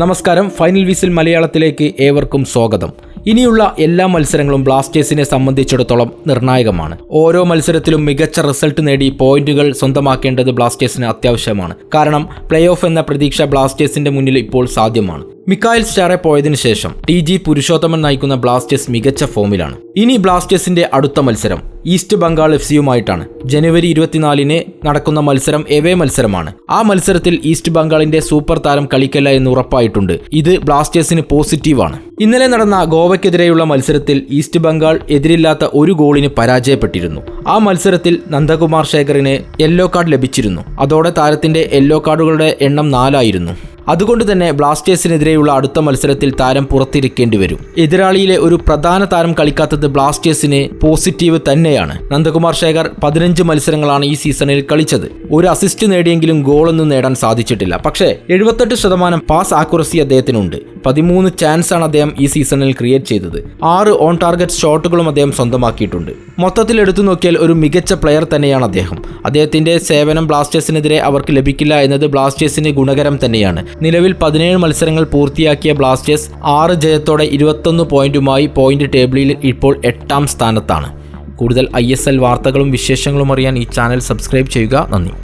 നമസ്കാരം. Final whistle മലയാളത്തിലേക്ക് ഏവർക്കും സ്വാഗതം. ഇനിയുള്ള എല്ലാ മത്സരങ്ങളും ബ്ലാസ്റ്റേഴ്സിനെ സംബന്ധിച്ചിടത്തോളം നിർണായകമാണ്. ഓരോ മത്സരത്തിലും മികച്ച റിസൾട്ട് നേടി പോയിന്റുകൾ സ്വന്തമാക്കേണ്ടത് ബ്ലാസ്റ്റേഴ്സിന് അത്യാവശ്യമാണ്. കാരണം പ്ലേ ഓഫ് എന്ന പ്രതീക്ഷ ബ്ലാസ്റ്റേഴ്സിന്റെ മുന്നിൽ ഇപ്പോൾ സാധ്യമാണ്. മിക്കായൽ സ്റ്റാറെ പോയതിനു ശേഷം ടി ജി പുരുഷോത്തമൻ നയിക്കുന്ന ബ്ലാസ്റ്റേഴ്സ് മികച്ച ഫോമിലാണ്. ഇനി ബ്ലാസ്റ്റേഴ്സിന്റെ അടുത്ത മത്സരം ഈസ്റ്റ് ബംഗാൾ എഫ് സിയുമായിട്ടാണ്. ജനുവരി ഇരുപത്തിനാലിന് നടക്കുന്ന മത്സരം എവേ മത്സരമാണ്. ആ മത്സരത്തിൽ ഈസ്റ്റ് ബംഗാളിന്റെ സൂപ്പർ താരം കളിക്കല്ല എന്ന് ഉറപ്പായിട്ടുണ്ട്. ഇത് ബ്ലാസ്റ്റേഴ്സിന് പോസിറ്റീവാണ്. ഇന്നലെ നടന്ന ഗോവയ്ക്കെതിരെയുള്ള മത്സരത്തിൽ ഈസ്റ്റ് ബംഗാൾ എതിരില്ലാത്ത ഒരു ഗോളിന് പരാജയപ്പെട്ടിരുന്നു. ആ മത്സരത്തിൽ നന്ദകുമാർ ശേഖറിന് യെല്ലോ കാർഡ് ലഭിച്ചിരുന്നു. അതോടെ താരത്തിന്റെ യെല്ലോ കാർഡുകളുടെ എണ്ണം നാലായിരുന്നു. അതുകൊണ്ട് തന്നെ ബ്ലാസ്റ്റേഴ്സിനെതിരെയുള്ള അടുത്ത മത്സരത്തിൽ താരം പുറത്തിരിക്കേണ്ടി വരും. എതിരാളിയിലെ ഒരു പ്രധാന താരം കളിക്കാത്തത് ബ്ലാസ്റ്റേഴ്സിന് പോസിറ്റീവ് തന്നെയാണ്. നന്ദകുമാർ ശേഖർ പതിനഞ്ച് മത്സരങ്ങളാണ് ഈ സീസണിൽ കളിച്ചത്. ഒരു അസിസ്റ്റ് നേടിയെങ്കിലും ഗോളൊന്നും നേടാൻ സാധിച്ചിട്ടില്ല. പക്ഷേ എഴുപത്തെട്ട് ശതമാനം പാസ് ആക്യുറസി അദ്ദേഹത്തിനുണ്ട്. പതിമൂന്ന് ചാൻസാണ് അദ്ദേഹം ഈ സീസണിൽ ക്രിയേറ്റ് ചെയ്തത്. ആറ് ഓൺ ടാർഗറ്റ് ഷോട്ടുകളും അദ്ദേഹം സ്വന്തമാക്കിയിട്ടുണ്ട്. മൊത്തത്തിൽ എടുത്തു നോക്കിയാൽ ഒരു മികച്ച പ്ലെയർ തന്നെയാണ് അദ്ദേഹം. അദ്ദേഹത്തിന്റെ സേവനം ബ്ലാസ്റ്റേഴ്സിനെതിരെ അവർക്ക് ലഭിക്കില്ല എന്നത് ബ്ലാസ്റ്റേഴ്സിന് ഗുണകരം തന്നെയാണ്. നിലവിൽ പതിനേഴ് മത്സരങ്ങൾ പൂർത്തിയാക്കിയ ബ്ലാസ്റ്റേഴ്സ് ആറ് ജയത്തോടെ ഇരുപത്തൊന്ന് പോയിന്റുമായി പോയിന്റ് ടേബിളിൽ ഇപ്പോൾ എട്ടാം സ്ഥാനത്താണ്. കൂടുതൽ ഐ വാർത്തകളും വിശേഷങ്ങളും അറിയാൻ ഈ ചാനൽ സബ്സ്ക്രൈബ് ചെയ്യുക. നന്ദി.